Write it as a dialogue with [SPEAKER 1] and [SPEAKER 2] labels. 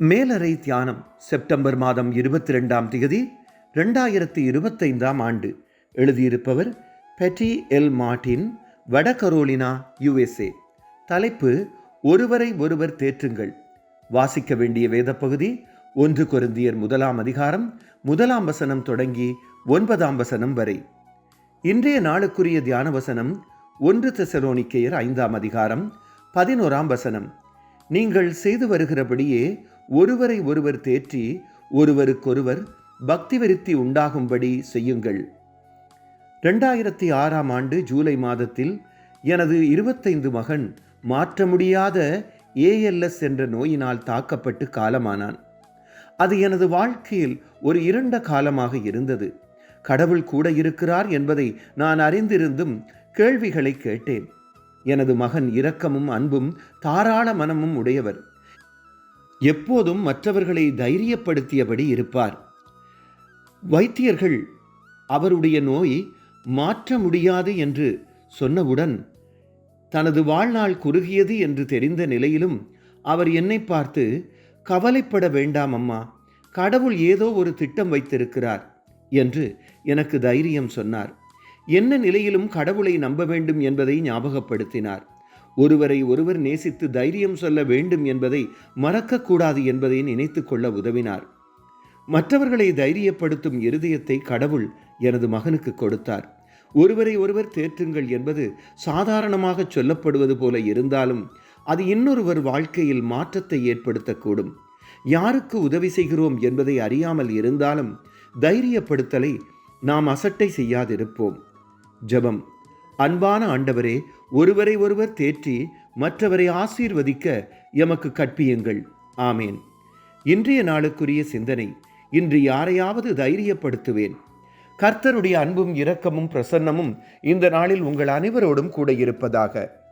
[SPEAKER 1] மேலறை தியானம் செப்டம்பர் மாதம் இருபத்தி ரெண்டாம் திகதி ரெண்டாயிரத்தி இருபத்தைந்தாம் ஆண்டு. எழுதியிருப்பவர் பெட்டி எல். மார்டின் வட கரோலினா யுஎஸ்ஏ. தலைப்பு ஒருவரை ஒருவர் தேற்றுங்கள். வாசிக்க வேண்டிய வேதப்பகுதி ஒன்று கொருந்தியர் முதலாம் அதிகாரம் முதலாம் வசனம் தொடங்கி ஒன்பதாம் வசனம் வரை. இன்றைய நாளுக்குரிய தியான வசனம் ஒன்று தெசலோனிக்கேயர் ஐந்தாம் அதிகாரம் பதினோராம் வசனம். நீங்கள் செய்து வருகிறபடியே ஒருவரை ஒருவர் தேற்றி ஒருவருக்கொருவர் பக்தி விருத்தி உண்டாகும்படி செய்யுங்கள். ரெண்டாயிரத்தி ஆறாம் ஆண்டு ஜூலை மாதத்தில் எனது இருபத்தைந்து மகன் மாற்ற முடியாத ஏஎல்எஸ் என்ற நோயினால் தாக்கப்பட்டு காலமானான். அது எனது வாழ்க்கையில் ஒரு இருண்ட காலமாக இருந்தது. கடவுள் கூட இருக்கிறார் என்பதை நான் அறிந்திருந்தும் கேள்விகளை கேட்டேன். எனது மகன் இரக்கமும் அன்பும் தாராள மனமும் உடையவர். எப்போதும் மற்றவர்களை தைரியப்படுத்தியபடி இருப்பார். வைத்தியர்கள் அவருடைய நோய் மாற்ற முடியாது என்று சொன்னவுடன் தனது வாழ்நாள் குறுகியது என்று தெரிந்த நிலையிலும் அவர் என்னை பார்த்து கவலைப்பட வேண்டாம் அம்மா கடவுள் ஏதோ ஒரு திட்டம் வைத்திருக்கிறார் என்று எனக்கு தைரியம் சொன்னார். என்ன நிலையிலும் கடவுளை நம்ப வேண்டும் என்பதை ஞாபகப்படுத்தினார். ஒருவரை ஒருவர் நேசித்து தைரியம் சொல்ல வேண்டும் என்பதை மறக்கக்கூடாது என்பதை நினைத்து கொள்ள உதவினார். மற்றவர்களை தைரியப்படுத்தும் இருதயத்தை கடவுள் எனது மகனுக்கு கொடுத்தார். ஒருவரை ஒருவர் தேற்றுங்கள் என்பது சாதாரணமாக சொல்லப்படுவது போல இருந்தாலும் அது இன்னொருவர் வாழ்க்கையில் மாற்றத்தை ஏற்படுத்தக்கூடும். யாருக்கு உதவி செய்கிறோம் என்பதை அறியாமல் இருந்தாலும் தைரியப்படுத்தலை நாம் அசட்டை செய்யாதிருப்போம். ஜெபம். அன்பான ஆண்டவரே ஒருவரை ஒருவர் தேற்றி மற்றவரை ஆசீர்வதிக்க எமக்கு கற்பியுங்கள். ஆமேன். இன்றைய நாளுக்குரிய சிந்தனை இன்று யாரையாவது தைரியப்படுத்துவேன். கர்த்தருடைய அன்பும் இரக்கமும் பிரசன்னமும் இந்த நாளில் உங்கள் அனைவரோடும் கூட இருப்பதாக.